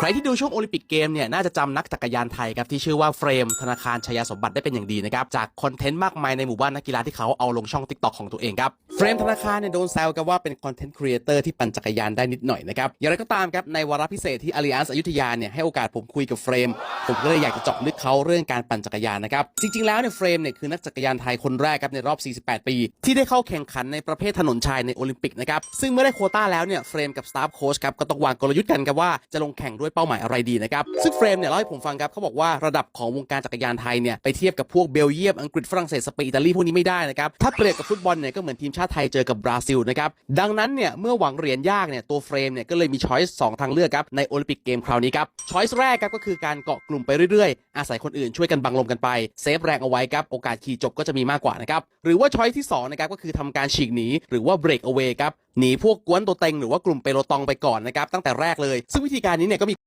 ใครที่ดูช่วงโอลิมปิกเกมเนี่ยน่าจะจำนักจักรยานไทยครับที่ชื่อว่าเฟรมธนาคารชยสมบัติได้เป็นอย่างดีนะครับจากคอนเทนต์มากมายในหมู่บ้านนักกีฬาที่เขาเอาลงช่อง t ิ k t o k ของตัวเองครับเฟรมธนาคารเนี่ยโดนแซวกันว่าเป็นคอนเทนต์ครีเอเตอร์ที่ปั่นจักรยานได้นิดหน่อยนะครับอย่างไรก็ตามครับในวาระพิเศษที่อาริอันส์อยุธยาเนี่ยให้โอกาสผมคุยกับเฟรมผมก็เลยอยากจะเจาะลึกเขาเรื่องการปั่นจักรยานนะครับจริงๆแล้วเนี่ยเฟรมเนี่ยคือนักจักรยานไทยคนแรกครับในรอบ 48 ปี ที่ได้เข้าแข่งขันในประเภทถนนชายในโอลิมปิกนะครับซึ่งเมื่อได้โคต้าแล้วเนี่ยเฟรมกับสตาฟโค้ชครับก็ต้องวางกลยุทธ์กันครับว่าจะลงแข่งด้วยเป้าหมายอะไรดีนะครับ ซึ่งเฟรมเนี่ยเล่าให้ผมฟังครับเขาบอกว่าระดับของวงการจักรยานไทยเนี่ยไปเทียบกับพวกเบลเยียมอังกฤษฝรั่งเศสสเปนอิตาลีพวกนี้ไม่ได้นะครับถ้าเปรียบกับฟุตบอลเนี่ยก็เหมือนทีมชาติไทยเจอกับบราซิลนะครับดังนั้นเนี่ยเมื่อหวังเหรียญยากเนี่ยตัวเฟรมเนี่ยก็เลยมีช้อยส์สองทางเลือกครับในโอลิมปิกเกมคราวนี้ครับช้อยส์แรกครับก็คือการเกาะกลุ่มไปเรื่อยๆ อาศัยคนอื่นช่วยกันบังลมกันไปเซฟแรงเอาไว้ครับโอกาสขี่จบก็จะมีมากกว่านะครับหรือว่าช้อยส์ที่สองนะครับก็คือทำการฉีกหนีหรือว่าเบรกเอาไว้ครับหนีพวกกวนตัวเต็งหรือว่ากลุ่มเปโลตองไปก่อนนะครับตั้งแต่แรกเลย ซึ่งวิธีการนี้เนี่ยก็มี